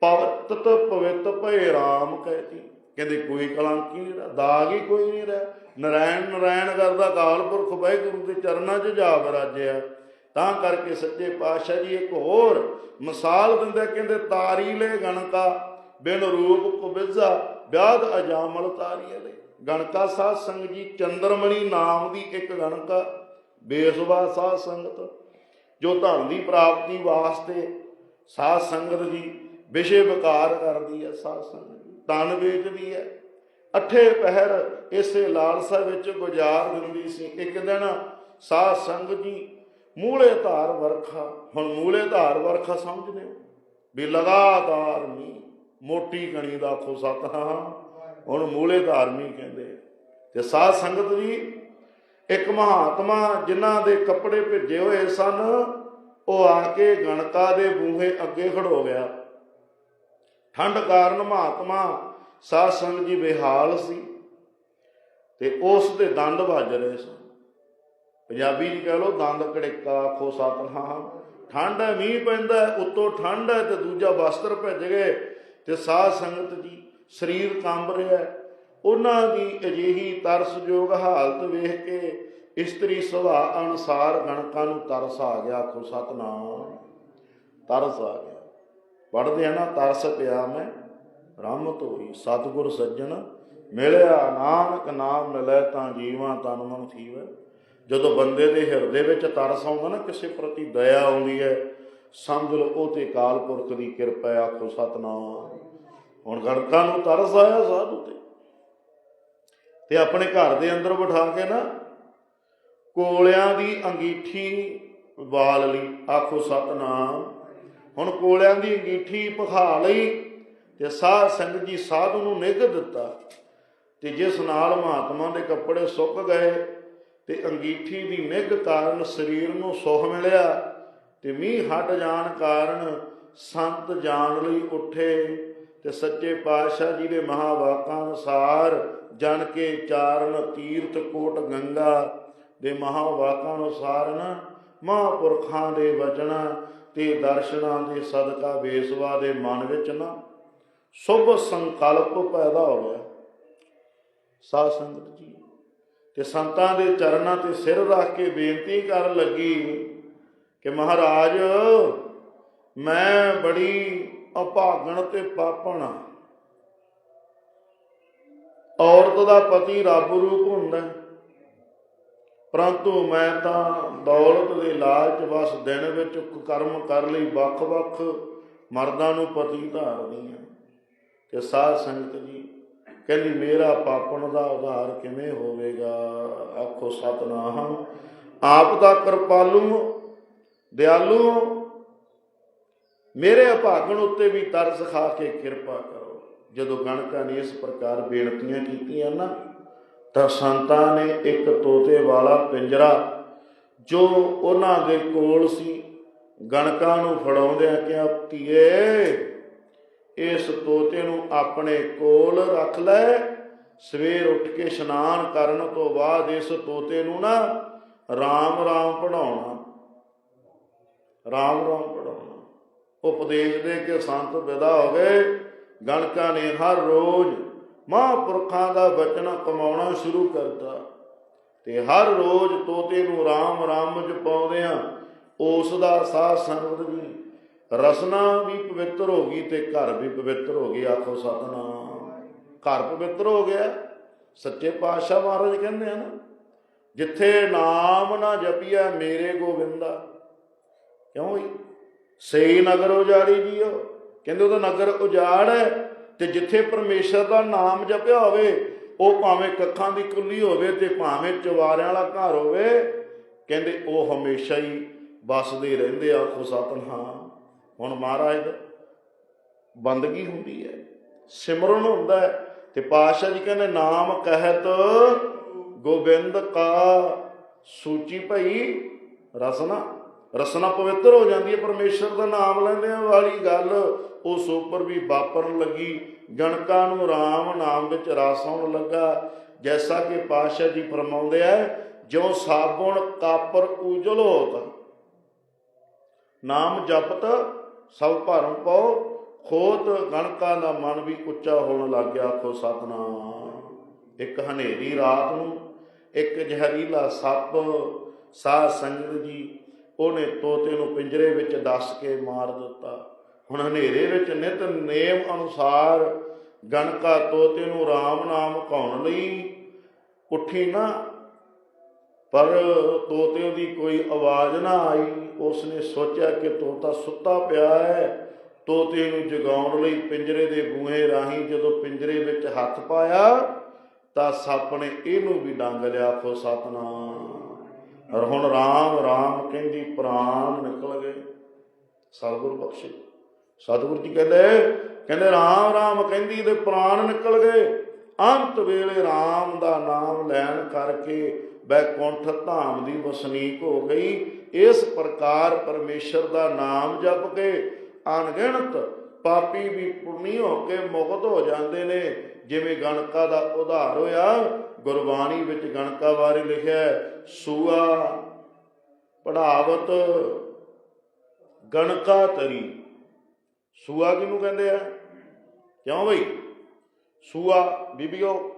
ਪਵਿੱਤ ਪਵਿੱਤ ਭਏ RAM ਕਹਿਤੀ। ਕਹਿੰਦੇ ਕੋਈ ਕਲੰਕ ਨਹੀਂ ਰਿਹਾ, ਦਾਗ ਹੀ ਕੋਈ ਨਹੀਂ ਰਹਿ। ਨਰਾਇਣ ਨਰਾਇਣ ਕਰਦਾ ਕਾਲ ਪੁਰਖ ਵਾਹਿਗੁਰੂ ਦੇ ਚਰਨਾਂ 'ਚ ਜਾ ਵਿਰਾਜਿਆ ਤਾਂ ਕਰਕੇ ਸੱਚੇ ਪਾਤਸ਼ਾਹ ਜੀ ਇੱਕ ਹੋਰ ਮਿਸਾਲ ਦਿੰਦੇ, ਕਹਿੰਦੇ ਤਾਰੀ ਲੈ ਗਣਕਾ, ਬਿਨ ਰੂਪ ਕੁਬਿਜ਼ਾ ਵਿਆਦ ਅਜਾਮਲ ਤਾਰੀਏ ਲੈ। ਗਣਕਾ ਸਾਧ ਸੰਗ ਜੀ, ਚੰਦਰਮਣੀ ਨਾਮ ਦੀ ਇੱਕ ਗਣਕਾ ਬੇਸਵਾ ਸਾਧ ਸੰਗਤ, ਜੋ ਧਨ ਦੀ ਪ੍ਰਾਪਤੀ ਵਾਸਤੇ ਸਾਧ ਸੰਗਤ ਜੀ ਵਿਸ਼ੇ ਵਿਕਾਰ ਕਰਦੀ ਹੈ ਸਾਧ ਸੰਗਤ। ਤਨ ਵੇਚਦੀ ਹੈ। ਅਠੇ ਪਹਿਰ ਇਸੇ ਲਾਲਸਾ ਵਿੱਚ ਗੁਜ਼ਾਰ ਦਿੰਦੀ ਸੀ। ਇੱਕ ਦਿਨ ਸਾਧ ਸੰਗਤ ਜੀ ਮੂਲੇ ਧਾਰ ਵਰਖਾ, ਹੁਣ ਮੂਲੇ ਧਾਰ ਵਰਖਾ ਸਮਝਦੇ ਹੋ? ਵੀ ਲਗਾਤਾਰ ਮੀਂਹ, ਮੋਟੀ ਕਣੀ ਦਾ ਆਖੋ ਸਤਨਾਮ। ਹੁਣ ਮੂਲੇ ਧਾਰ ਮੀ ਕਹਿੰਦੇ। ਤੇ ਸਾਧ ਸੰਗਤ ਜੀ, ਇੱਕ ਮਹਾਤਮਾ ਜਿਨ੍ਹਾਂ ਦੇ ਕੱਪੜੇ ਭਿੱਜੇ ਹੋਏ ਸਨ, ਉਹ ਆ ਕੇ ਗਣਕਾ ਦੇ ਬੂਹੇ ਅੱਗੇ ਖੜੋ ਗਿਆ। ਠੰਡ ਕਾਰਨ ਮਹਾਤਮਾ ਸਾਧ ਸੰਗਤ ਜੀ ਬੇਹਾਲ ਸੀ ਤੇ ਉਸ ਦੇ ਦੰਦ ਵੱਜ ਰਹੇ ਸਨ। ਪੰਜਾਬੀ ਜੀ ਕਹਿ ਲੋ ਦੰਦ ਕੜਿੱਕਾ ਆਖੋ ਸਤਨਾਮ ਠੰਡ ਹੈ, ਮੀਂਹ ਪੈਂਦਾ ਉੱਤੋਂ ਠੰਡ ਹੈ ਤੇ ਦੂਜਾ ਵਸਤਰ ਭਿੱਜ ਗਏ ਤੇ ਸਾਧ ਸੰਗਤ ਜੀ ਸਰੀਰ ਕੰਬ ਰਿਹਾ ਉਹਨਾਂ ਦੀ ਅਜਿਹੀ ਤਰਸਯੋਗ ਹਾਲਤ ਵੇਖ ਕੇ ਇਸਤਰੀ ਸੁਭਾਅ ਅਨੁਸਾਰ ਗਣਕਾਂ ਨੂੰ ਤਰਸ ਆ ਗਿਆ ਆਖੋ ਸਤਨਾਮ ਤਰਸ ਆ ਗਿਆ। ਪੜਦੇ ਆ ਨਾ, ਤਰਸ ਪਿਆ ਮੈਂ ਰਹਿਮਤ ਹੋਈ, ਸਤਿਗੁਰ ਸੱਜਣ, ਮਿਲਿਆ ਨਾਨਕ ਨਾਮ ਮਿਲੇ ਤਾਂ ਜੀਵਾਂ ਤਨ ਮਨ ਥੀਵੇ। ਜਦੋਂ ਬੰਦੇ ਦੇ ਹਿਰਦੇ ਵਿੱਚ ਤਰਸ ਆਉਂਦਾ ਨਾ, ਕਿਸੇ ਪ੍ਰਤੀ ਦਇਆ ਆਉਂਦੀ ਹੈ, ਸਮਝ ਲਓ ਉਹ ਤੇ ਕਾਲ ਪੁਰਖ ਦੀ ਕਿਰਪਾ ਆਖੋ ਸਤਨਾਮ। ਹੁਣ ਗਣਕਾਂ ਨੂੰ ਤਰਸ ਆਇਆ ਸਾਧੂ ਤੇ। ਤੇ ਆਪਣੇ ਘਰ ਦੇ ਅੰਦਰ ਬਿਠਾ ਕੇ ਨਾ, ਕੋਲਿਆਂ ਦੀ ਅੰਗੀਠੀ ਵਾਲ ਲਈ, ਆਖੋ ਸਤਨਾਮ। ਹੁਣ ਕੋਲਿਆਂ ਦੀ ਅੰਗੀਠੀ ਪਖਾ ਲਈ ਤੇ ਸਾਧ ਸੰਗਤ ਜੀ ਸਾਧੂ ਨੂੰ ਨਿੱਘ ਦਿੱਤਾ ਤੇ ਜਿਸ ਨਾਲ ਮਹਾਤਮਾ ਦੇ ਕੱਪੜੇ ਸੁੱਕ ਗਏ ਤੇ ਅੰਗੀਠੀ ਦੀ ਨਿੱਘ ਕਾਰਨ ਸਰੀਰ ਨੂੰ ਸੁਖ ਮਿਲਿਆ ਤੇ ਮੀਂਹ ਹਟ ਜਾਣ ਕਾਰਨ ਸੰਤ ਜਾਣ ਲਈ ਉੱਠੇ ਤੇ ਸੱਚੇ ਪਾਤਸ਼ਾਹ ਜੀ ਦੇ ਮਹਾਵਾਕਾਂ ਅਨੁਸਾਰ ਜਨ ਕੇ ਚਾਰਨ ਤੀਰਥ ਕੋਟ ਗੰਗਾ ਦੇ ਮਹਾਵਾਕਾਂ ਅਨੁਸਾਰ ਨਾ ਮਹਾਂਪੁਰਖਾਂ ਦੇ ਵਚਨਾਂ ਤੇ ਦਰਸ਼ਨਾਂ ਦੇ ਸਦਕਾ ਬੇਸਵਾ ਦੇ ਮਨ ਵਿੱਚ ਨਾ ਸ਼ੁਭ ਸੰਕਲਪ ਪੈਦਾ ਹੋ ਗਿਆ ਸਾਧ ਸੰਗਤ ਜੀ, ਤੇ ਸੰਤਾਂ ਦੇ ਚਰਨਾਂ ਤੇ ਸਿਰ ਰੱਖ ਕੇ ਬੇਨਤੀ ਕਰਨ ਲੱਗੀ ਕਿ ਮਹਾਰਾਜ, ਮੈਂ ਬੜੀ ਅਭਾਗਣ ਤੇ ਪਾਪਣ ਹਾਂ। ਔਰਤ ਦਾ ਪਤੀ ਰੱਬ ਰੂਪ ਹੁੰਦਾ ਹੈ। ਪਰੰਤੂ ਮੈਂ ਤਾਂ ਦੌਲਤ ਦੇ ਲਾਲਚ ਵਸ ਦਿਨ ਵਿੱਚ ਕਰਮ ਕਰ ਲਈ, ਵੱਖ-ਵੱਖ ਮਰਦਾਂ ਨੂੰ ਪਤੀ ਧਾਰਦੀ ਹਾਂ। ਤੇ ਸਾਧ ਸੰਗਤ ਜੀ, ਕਹਿੰਦੀ, ਮੇਰਾ ਪਾਪਣ ਦਾ ਉਧਾਰ ਕਿਵੇਂ ਹੋਵੇਗਾ? ਆਖੋ, ਸਤਨਾਮ, ਆਪ ਦਾ ਕਿਰਪਾਲੂ, ਦਿਆਲੂ, ਮੇਰੇ ਅਭਾਗਣ ਉੱਤੇ ਵੀ ਤਰਸ ਖਾ ਕੇ ਕਿਰਪਾ ਕਰੋ। ਜਦੋਂ ਗਣਕਾਂ ਨੇ ਇਸ ਪ੍ਰਕਾਰ ਬੇਨਤੀਆਂ ਕੀਤੀਆਂ ਨਾ ਤਾਂ ਸੰਤਾਂ ਨੇ ਇੱਕ ਤੋਤੇ ਵਾਲਾ ਪਿੰਜਰਾ, ਜੋ ਉਹਨਾਂ ਦੇ ਕੋਲ ਸੀ, ਗਣਕਾਂ ਨੂੰ ਫੜਾਉਂਦਿਆਂ ਕਿਹਾ, ਧੀਏ, ਇਸ ਤੋਤੇ ਨੂੰ ਆਪਣੇ ਕੋਲ ਰੱਖ ਲੈ। ਸਵੇਰ ਉੱਠ ਕੇ ਇਸ਼ਨਾਨ ਕਰਨ ਤੋਂ ਬਾਅਦ ਇਸ ਤੋਤੇ ਨੂੰ ਨਾ ਰਾਮ ਰਾਮ ਪੜਾਉਣਾ ਰਾਮ ਰਾਮ ਪੜਾਉਣਾ ਉਪਦੇਸ਼ ਦੇ ਕੇ ਸੰਤ ਵਿਦਾ ਹੋ ਗਏ। ਗਣਕਾਂ ਨੇ ਹਰ ਰੋਜ਼ ਮਹਾਂਪੁਰਖਾਂ ਦਾ ਬਚਨ ਕਮਾਉਣਾ ਸ਼ੁਰੂ ਕਰਤਾ ਤੇ ਹਰ ਰੋਜ਼ ਤੋਤੇ ਨੂੰ ਰਾਮ ਰਾਮ ਜਪਾਉਂਦੇ ਆ ਉਸ ਦਾ ਸਾਧ ਸੰਗਤ ਵੀ। ਰਸਨਾ ਵੀ ਪਵਿੱਤਰ ਹੋ ਗਈ ਤੇ ਘਰ ਵੀ ਪਵਿੱਤਰ ਹੋ ਗਈ, ਆਖੋ ਸਤਨਾਮ। ਘਰ ਪਵਿੱਤਰ ਹੋ ਗਿਆ, ਸੱਚੇ ਪਾਤਸ਼ਾਹ ਮਹਾਰਾਜ ਕਹਿੰਦੇ ਆ ਨਾ ਜਿੱਥੇ ਨਾਮ ਨਾ ਜਪੀਆ ਮੇਰੇ ਗੋਬਿੰਦਾ ਕਿਉਂ ਬਈ? ਸਹੀ ਨਗਰ ਉਜਾੜੀ ਜੀਓ। ਕਹਿੰਦੇ ਉਹਦਾ ਨਗਰ ਉਜਾੜ ਹੈ ਤੇ ਜਿੱਥੇ ਪਰਮੇਸ਼ਰ ਦਾ ਨਾਮ ਜਪਿਆ ਹੋਵੇ, ਉਹ ਭਾਵੇਂ ਕੱਖਾਂ ਦੀ ਕੁੱਲੀ ਹੋਵੇ ਤੇ ਭਾਵੇਂ ਚਵਾਰਿਆਂ ਵਾਲਾ ਘਰ ਹੋਵੇ, ਕਹਿੰਦੇ ਉਹ ਹਮੇਸ਼ਾ ਹੀ ਬਸਦੇ ਰਹਿੰਦੇ ਆ ਆਖੋ ਸਤਨਾਮ। ਹੁਣ ਮਹਾਰਾਜ ਦਾ ਬੰਦਗੀ ਹੁੰਦੀ ਹੈ, ਸਿਮਰਨ ਹੁੰਦਾ ਹੈ ਤੇ ਪਾਤਸ਼ਾਹ ਜੀ ਕਹਿੰਦੇ, ਨਾਮ ਕਹਿਤ ਗੋਬਿੰਦ ਕਾ ਸੂਚੀ ਭਈ ਰਸਨਾ। ਰਸਨਾ ਪਵਿੱਤਰ ਹੋ ਜਾਂਦੀ ਹੈ, ਪਰਮੇਸ਼ਰ ਦਾ ਨਾਮ ਲੈਂਦਿਆਂ ਵਾਲੀ ਗੱਲ। ਉਸ ਉੱਪਰ ਵੀ ਵਾਪਰਨ ਲੱਗੀ ਗਣਕਾਂ ਨੂੰ RAM ਨਾਮ ਵਿੱਚ ਰਸ ਆਉਣ ਲੱਗਾ। ਜੈਸਾ ਕਿ ਪਾਤਸ਼ਾਹ ਜੀ ਫਰਮਾਉਂਦੇ ਆ, ਜਿਉ ਸਾਬੁਣ ਕਾਪਰ ਉਜਲ ਹੋਤ। ਨਾਮ ਜਪਤ, ਸਭ ਭਰਮ ਪਾਓ। ਖੋਤ ਗਣਕਾਂ ਦਾ ਮਨ ਵੀ ਉੱਚਾ ਹੋਣ ਲੱਗ ਗਿਆ ਆਖੋ ਸਤਨਾਮ। ਇੱਕ ਹਨੇਰੀ ਰਾਤ ਨੂੰ, ਇੱਕ ਜ਼ਹਿਰੀਲਾ ਸੱਪ। ਸਾਧ ਸੰਗਤ ਜੀ ਉਹਨੇ ਤੋਤੇ ਨੂੰ ਪਿੰਜਰੇ ਵਿੱਚ ਦੱਸ ਕੇ ਮਾਰ ਦਿੱਤਾ। ਹੁਣ ਹਨੇਰੇ ਵਿੱਚ ਨਿਤ ਨੇਮ ਅਨੁਸਾਰ ਗਣਕਾ ਤੋਤੇ ਨੂੰ RAM ਨਾਮ ਕਹਾਉਣ ਲਈ ਉੱਠੀ ਨਾ, ਪਰ ਤੋਤੇ ਦੀ ਕੋਈ ਆਵਾਜ਼ ਨਾ ਆਈ। ਉਸਨੇ ਸੋਚਿਆ ਕਿ ਤੋਤਾ ਸੁੱਤਾ ਪਿਆ ਹੈ। ਤੋਤੇ ਨੂੰ ਜਗਾਉਣ ਲਈ ਪਿੰਜਰੇ ਦੇ ਬੂਹੇ ਰਾਹੀਂ ਜਦੋਂ ਪਿੰਜਰੇ ਵਿੱਚ ਹੱਥ ਪਾਇਆ, ਤਾਂ ਸੱਪ ਨੇ ਇਹਨੂੰ ਵੀ ਡੰਗ ਲਿਆ, ਆਖੋ, ਸਤਨਾਮ। ਔਰ ਹੁਣ ਰਾਮ ਰਾਮ ਕਹਿੰਦੀ, ਪ੍ਰਾਣ ਨਿਕਲ ਗਏ। ਸਤਿਗੁਰ ਬਖਸ਼ੇ। ਸਤਿਗੁਰ ਜੀ ਕਹਿੰਦੇ ਕਹਿੰਦੇ ਰਾਮ ਰਾਮ ਕਹਿੰਦੀ ਤੇ ਪ੍ਰਾਣ ਨਿਕਲ ਗਏ। ਅੰਤ ਵੇਲੇ ਰਾਮ ਦਾ ਨਾਮ ਲੈਣ ਕਰਕੇ ਬੈਕੁੰਠ ਧਾਮ ਦੀ ਵਸਨੀਕ ਹੋ ਗਈ। ਇਸ ਪ੍ਰਕਾਰ ਪਰਮੇਸ਼ਰ ਦਾ ਨਾਮ ਜਪ ਕੇ ਅਣਗਿਣਤ ਪਾਪੀ ਵੀ ਪੁੰਨੀ ਹੋ ਕੇ ਮੁਕਤ ਹੋ ਜਾਂਦੇ ਨੇ। ਜਿਵੇਂ ਗਣਕਾ ਦਾ ਉਧਾਰ ਹੋਇਆ, ਗੁਰਬਾਣੀ ਵਿੱਚ ਗਣਕਾ ਬਾਰੇ ਲਿਖਿਆ ਸੂਆ ਪੜਾਵਤ ਗਣਕਾ ਤਰੀ। ਸੂਆ ਕਿਹਨੂੰ ਕਹਿੰਦੇ ਆ? ਕਿਉਂ ਬਈ? ਸੂਆ, ਬੀਬੀਓ,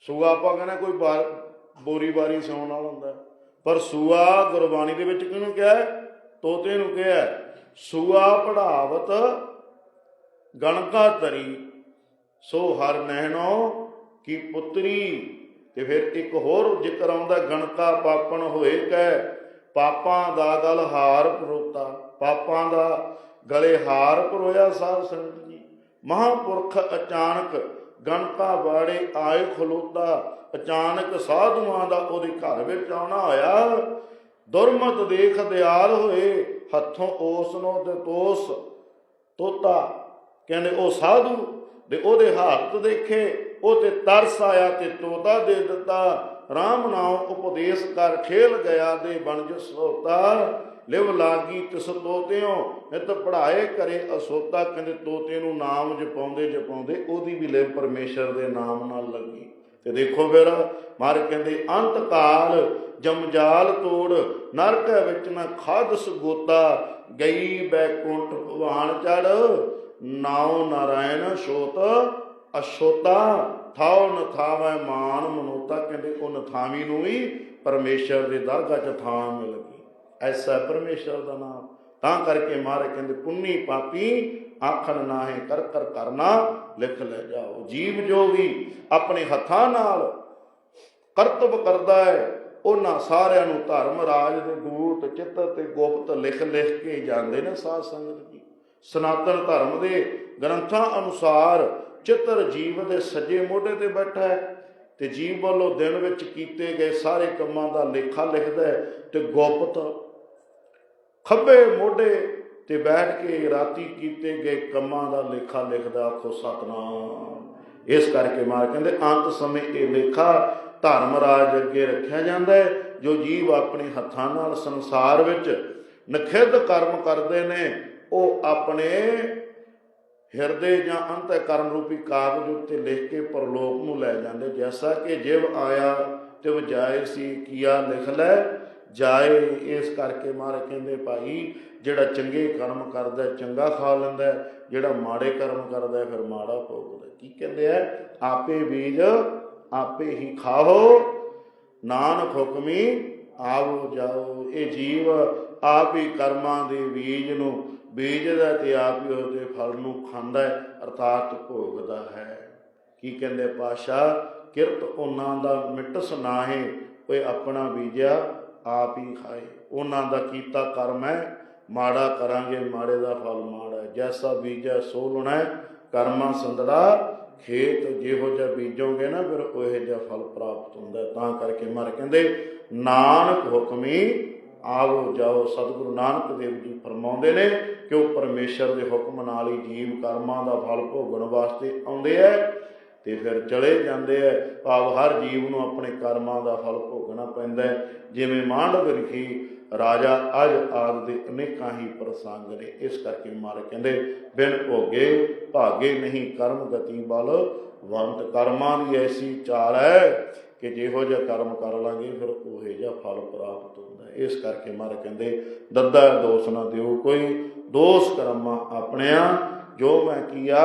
ਸੂਆ ਆਪਾਂ ਕਹਿੰਦੇ ਕੋਈ ਬਾਰ- ਬੋਰੀ ਬਾਰੀ ਸਿਉਣ ਨਾਲ ਹੁੰਦਾ। ਪਰ ਸੂਆ ਗੁਰਬਾਣੀ ਦੇ ਵਿੱਚ ਕਿਹਨੂੰ ਕਿਹਾ ਤੋਤੇ ਨੂੰ ਕਿਹਾ ਸੂਆ ਪੜਾਵਤ ਗਣਕਾ ਤਰੀ। ਸੋ ਹਰ ਨਹਿਣੋ ਕੀ ਪੁੱਤਰੀ, ਤੇ ਫਿਰ ਇੱਕ ਹੋਰ ਜ਼ਿਕਰ ਆਉਂਦਾ, ਗਣਤਾ ਪਾਪਣ ਹੋਏ ਕੈ, ਪਾਪਾਂ ਦਾ ਗਲ ਹਾਰ ਪਰੋਤਾ, ਪਾਪਾਂ ਦਾ ਗਲੇ ਹਾਰ ਪਰੋਇਆ ਸਾਧ ਸੰਗਤ ਜੀ। ਮਹਾਪੁਰਖ ਅਚਾਨਕ ਗਣਕਾ ਬਾੜੇ ਆਏ ਖਲੋਤਾ, ਅਚਾਨਕ ਸਾਧੂਆਂ ਦਾ ਉਹਦੇ ਘਰ ਵਿੱਚ ਆਉਣਾ ਹੋਇਆ ਦੁਰਮਤ ਦੇਖ ਦਿਆਲ ਹੋਏ, ਹੱਥੋਂ ਉਸ ਨੂੰ ਤੇ ਤੋਸ ਤੋਤਾ। ਕਹਿੰਦੇ, ਉਹ ਸਾਧੂ ਤੇ ਉਹਦੇ ਹਾਲਤ ਦੇਖੇ ਉਹ ਤੇ ਤਰਸ ਆਇਆ ਤੇ ਤੋਤਾ ਦੇ ਦਿੱਤਾ। RAM ਨਾਮ ਉਪਦੇਸ਼ ਕਰ ਖੇਲ ਗਿਆ ਦੇ ਬਣਜ ਸੋਤਾ ਲਿਵ ਲਾਗੀ ਤਿਸ ਤੋਤਿਓ, ਨਿਤ ਪੜਾਏ ਕਰੇ ਅਸੋਤਾ। ਕਹਿੰਦੇ ਤੋਤੇ ਨੂੰ ਨਾਮ ਜਪਾਉਂਦੇ ਜਪਾਉਂਦੇ ਉਹਦੀ ਵੀ ਲਿਵ ਪਰਮੇਸ਼ਰ ਦੇ ਨਾਮ ਨਾਲ ਲੱਗੀ। ਤੇ ਦੇਖੋ ਫਿਰ, ਮਾਰ ਕਹਿੰਦੇ, ਅੰਤ ਕਾਲ ਜਮਜਾਲ ਤੋੜ, ਨਰਕ ਵਿੱਚ ਨਾ ਖਾਦਸ ਗੋਤਾ, ਗਈ ਬੈਕੁੰਠ ਭਵਾਨ ਚੜ ਨਾਉ ਨਾਰਾਇਣ ਸੋਤ ਅਸ਼ੋਤਾ, ਥਾਉ ਨ ਥਾਵੈ ਮਾਨ ਮਨੋਤਾ, ਕਹਿੰਦੇ ਉਹ ਨਥਾਵੀ ਨੂੰ ਵੀ ਪਰਮੇਸ਼ਰ ਦੇ ਦਰਗਾਹ 'ਚ ਥਾਂ ਮਿਲ ਗਈ। ਐਸਾ ਹੈ ਪਰਮੇਸ਼ਰ ਦਾ ਨਾਮ। ਤਾਂ ਕਰਕੇ ਮਾਰੇ ਕਹਿੰਦੇ, ਪੁੰਨੀ ਪਾਪੀ ਆਖਣ ਨਾਹੇ ਕਰ ਕਰ ਕਰਨਾ, ਲਿਖ ਲੈ ਜਾਓ। ਜੀਵ ਜੋ ਵੀ ਆਪਣੇ ਹੱਥਾਂ ਨਾਲ ਕਰਤਵ ਕਰਦਾ ਹੈ, ਉਹਨਾਂ ਸਾਰਿਆਂ ਨੂੰ ਧਰਮ, ਰਾਜ ਦੇ ਦੂਤ, ਚਿੱਤਰ ਤੇ ਗੁਪਤ ਲਿਖ ਲਿਖ ਕੇ ਜਾਂਦੇ ਨੇ ਸਾਧ ਸੰਗਤ ਜੀ। ਸਨਾਤਨ ਧਰਮ ਦੇ ਗ੍ਰੰਥਾਂ ਅਨੁਸਾਰ ਚਿੱਤਰ ਜੀਵ ਦੇ ਸੱਜੇ ਮੋਢੇ ਤੇ ਬੈਠਾ ਹੈ ਤੇ ਜੀਵ ਵੱਲੋਂ ਦਿਨ ਵਿੱਚ ਕੀਤੇ ਗਏ ਸਾਰੇ ਕੰਮਾਂ ਦਾ ਲੇਖਾ ਲਿਖਦਾ ਹੈ ਤੇ ਗੁਪਤ ਖੱਬੇ ਮੋਢੇ ਤੇ ਬੈਠ ਕੇ ਰਾਤੀ ਕੀਤੇ ਗਏ ਕੰਮਾਂ ਦਾ ਲੇਖਾ ਲਿਖਦਾ ਆਖੋ ਸਤਨਾਮ। ਇਸ ਕਰਕੇ ਮਾਰ ਕਹਿੰਦੇ, ਅੰਤ ਸਮੇਂ ਇਹ ਲੇਖਾ ਧਰਮ ਰਾਜ ਅੱਗੇ ਰੱਖਿਆ ਜਾਂਦਾ ਹੈ, ਜੋ ਜੀਵ ਆਪਣੇ ਹੱਥਾਂ ਨਾਲ ਸੰਸਾਰ ਵਿੱਚ ਨਖਿੱਧ ਕਰਮ ਕਰਦੇ ਨੇ ਉਹ ਆਪਣੇ ਹਿਰਦੇ ਜਾਂ ਅੰਤਕਰਨ ਰੂਪੀ ਕਾਗਜ਼ ਉੱਤੇ ਲਿਖ ਕੇ ਪਰਲੋਕ ਨੂੰ ਲੈ ਜਾਂਦੇ। ਜੈਸਾ ਕਿ ਜਿਵ ਆਇਆ, ਤਿਵ ਜਾਏ ਸੀ, ਕੀਆ ਲਿਖ ਲੈ। ਜਾਏ ਇਸ ਕਰਕੇ ਮਾਰੇ ਕਹਿੰਦੇ, ਭਾਈ, ਜਿਹੜਾ ਚੰਗੇ ਕਰਮ ਕਰਦਾ, ਚੰਗਾ ਖਾ ਲੈਂਦਾ, ਜਿਹੜਾ ਮਾੜੇ ਕਰਮ ਕਰਦਾ, ਫਿਰ ਮਾੜਾ ਭੋਗਦਾ। ਕੀ ਕਹਿੰਦੇ ਆ? ਆਪੇ ਬੀਜ, ਆਪੇ ਹੀ ਖਾਓ। ਨਾਨਕ ਹੁਕਮੀ, ਆਵੋ ਜਾਓ। ਇਹ ਜੀਵ ਆਪ ਹੀ ਕਰਮਾਂ ਦੇ ਬੀਜ ਨੂੰ ਬੀਜਦਾ ਤੇ ਆਪ ਹੀ ਉਹਦੇ ਫਲ ਨੂੰ ਖਾਂਦਾ ਹੈ, ਅਰਥਾਤ ਭੋਗਦਾ ਹੈ। ਕੀ ਕਹਿੰਦੇ ਪਾਸ਼ਾ ਕਿਰਤ ਉਹਨਾਂ ਦਾ ਮਿਟਸ ਨਾਹੇ, ਓਏ ਆਪਣਾ ਬੀਜਿਆ ਆਪ ਹੀ ਖਾਏ। ਉਹਨਾਂ ਦਾ ਕੀਤਾ ਕਰਮ ਹੈ, ਮਾੜਾ ਕਰਾਂਗੇ, ਮਾੜੇ ਦਾ ਫਲ ਮਾੜਾ ਜੈਸਾ ਬੀਜਾ ਸੋ ਲੁਣਾ ਹੈ। ਸੰਦੜਾ ਖੇਤ ਜਿਹੋ ਜਿਹਾ ਬੀਜੋਗੇ ਨਾ, ਫਿਰ ਉਹ ਜਿਹਾ ਫਲ ਪ੍ਰਾਪਤ ਹੁੰਦਾ ਤਾਂ ਕਰਕੇ ਮਰ ਕਹਿੰਦੇ, ਨਾਨਕ ਹੁਕਮੀ ਆਵੋ ਜਾਓ ਸਤਿਗੁਰੂ ਨਾਨਕ ਦੇਵ ਜੀ ਫਰਮਾਉਂਦੇ ਨੇ ਕਿ ਉਹ ਪਰਮੇਸ਼ਰ ਦੇ ਹੁਕਮ ਨਾਲ ਹੀ ਜੀਵ ਕਰਮਾਂ ਦਾ ਫਲ ਭੋਗਣ ਵਾਸਤੇ ਆਉਂਦੇ ਐ ਤੇ ਫਿਰ ਚਲੇ ਜਾਂਦੇ ਐ। ਭਾਵ ਹਰ ਜੀਵ ਨੂੰ ਆਪਣੇ ਕਰਮਾਂ ਦਾ ਫਲ ਭੋਗਣਾ ਪੈਂਦਾ ਜਿਵੇਂ ਮਾਂਡਵ ਰਖੀ ਰਾਜਾ ਅਜ ਆਦ ਦੇ ਅਨੇਕਾਂ ਹੀ ਪ੍ਰਸੰਗ ਨੇ। ਇਸ ਕਰਕੇ ਮਾਰ ਕਹਿੰਦੇ, ਬਿਨ ਭੋਗੇ ਭਾਗੇ ਨਹੀਂ, ਕਰਮ ਗਤੀ ਬਲ ਵੰਤ। ਕਰਮਾਂ ਦੀ ਐਸੀ ਚਾਲ ਹੈ ਕਿ ਜਿਹੋ ਜਿਹਾ ਕਰਮ ਕਰ ਲਾਂਗੇ, ਫਿਰ ਉਹੋ ਜਿਹਾ ਫਲ ਪ੍ਰਾਪਤ ਹੁੰਦਾ ਇਸ ਕਰਕੇ ਮਾਰ ਕਹਿੰਦੇ, ਦੱਦਾ ਦੋਸ਼ ਨਾ ਦਿਓ, ਕੋਈ ਦੋਸ਼ ਕਰਮਾਂ ਆਪਣਿਆਂ, ਜੋ ਮੈਂ ਕੀਆ,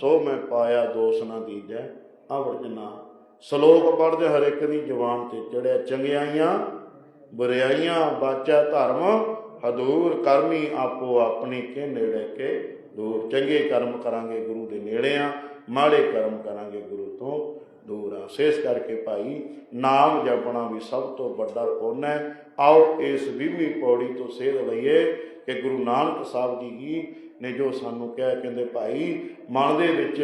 ਸੋ ਮੈਂ ਪਾਇਆ ਦੋਸ਼ ਨਾ ਦੀਜੈ। ਅਵਰਜਨਾ ਸ਼ਲੋਕ ਪੜ੍ਹਦੇ ਹਰ ਇੱਕ ਦੀ ਜ਼ੁਬਾਨ ਤੇ ਚੜਿਆ ਚੰਗਿਆਈਆਂ, ਬੁਰਿਆਈਆਂ, ਬਾਚਾ ਧਰਮ, ਹਦੂਰ ਕਰਮੀ ਆਪੋ ਆਪਣੇ ਕੇ ਨੇੜੇ ਕੇ ਦੂਰ। ਚੰਗੇ ਕਰਮ ਕਰਾਂਗੇ ਗੁਰੂ ਦੇ ਨੇੜੇ ਆ ਮਾੜੇ ਕਰਮ ਕਰਾਂਗੇ ਗੁਰੂ ਤੋਂ ਸੇਸ ਕਰਕੇ ਭਾਈ, ਨਾਮ ਜਪਣਾ ਵੀ ਸਭ ਤੋਂ ਵੱਡਾ ਪੁੰਨ ਹੈ। ਆਓ ਇਸ 20ਵੀਂ ਪੌੜੀ ਤੋਂ ਸੇਧ ਲਈਏ ਕਿ ਗੁਰੂ ਨਾਨਕ ਸਾਹਿਬ ਜੀ ਕੀ ਨੇ ਜੋ ਸਾਨੂੰ ਕਿਹਾ, ਕਹਿੰਦੇ ਭਾਈ, ਮਨ ਦੇ ਵਿੱਚ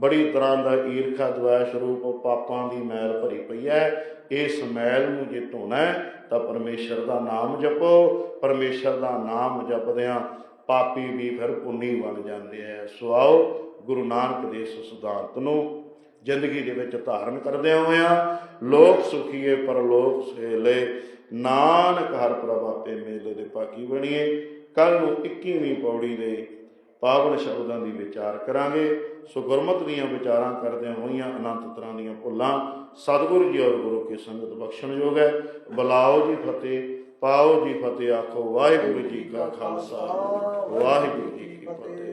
ਬੜੀ ਤਰ੍ਹਾਂ ਦਾ ਈਰਖਾ ਦਵੇਸ਼ ਰੂਪ ਪਾਪਾਂ ਦੀ ਮੈਲ ਭਰੀ ਪਈ ਹੈ। ਇਸ ਮੈਲ ਨੂੰ ਜੇ ਧੋਣਾ ਤਾਂ ਪਰਮੇਸ਼ਰ ਦਾ ਨਾਮ ਜਪੋ। ਪਰਮੇਸ਼ਰ ਦਾ ਨਾਮ ਜਪਦਿਆਂ ਪਾਪੀ ਵੀ ਫਿਰ ਪੁੰਨੀ ਬਣ ਜਾਂਦੇ ਐ ਸੋ ਆਓ ਗੁਰੂ ਨਾਨਕ ਦੇ ਸਿਧਾਂਤ ਨੂੰ ਜ਼ਿੰਦਗੀ ਦੇ ਵਿੱਚ ਧਾਰਨ ਕਰਦਿਆਂ ਹੋਇਆਂ ਲੋਕ ਸੁਖੀਏ ਪਰਲੋਕ ਸੇਲੇ ਨਾਨਕ ਹਰ ਪ੍ਰਭ ਆਪੇ ਮੇਲੇ ਦੇ ਪਾਕੀ ਬਣੀਏ। ਕੱਲ ਨੂੰ 21ਵੀਂ ਪੌੜੀ ਦੇ ਪਾਵਨ ਸ਼ਬਦਾਂ ਦੀ ਵਿਚਾਰ ਕਰਾਂਗੇ। ਸੋ ਗੁਰਮਤਿ ਦੀਆਂ ਵਿਚਾਰਾਂ ਕਰਦਿਆਂ ਹੋਈਆਂ ਅਨੰਤ ਤਰ੍ਹਾਂ ਦੀਆਂ ਭੁੱਲਾਂ ਸਤਿਗੁਰੂ ਜੀ ਔਰ ਗੁਰੂ ਕੀ ਸੰਗਤ ਬਖਸ਼ਣਯੋਗ ਹੈ। ਬੁਲਾਓ ਜੀ ਫਤਿਹ, ਪਾਓ ਜੀ ਫਤਿਹ, ਆਖੋ ਵਾਹਿਗੁਰੂ ਜੀ ਕਾ ਖਾਲਸਾ। ਵਾਹਿਗੁਰੂ ਜੀ ਕੀ ਫਤਿਹ।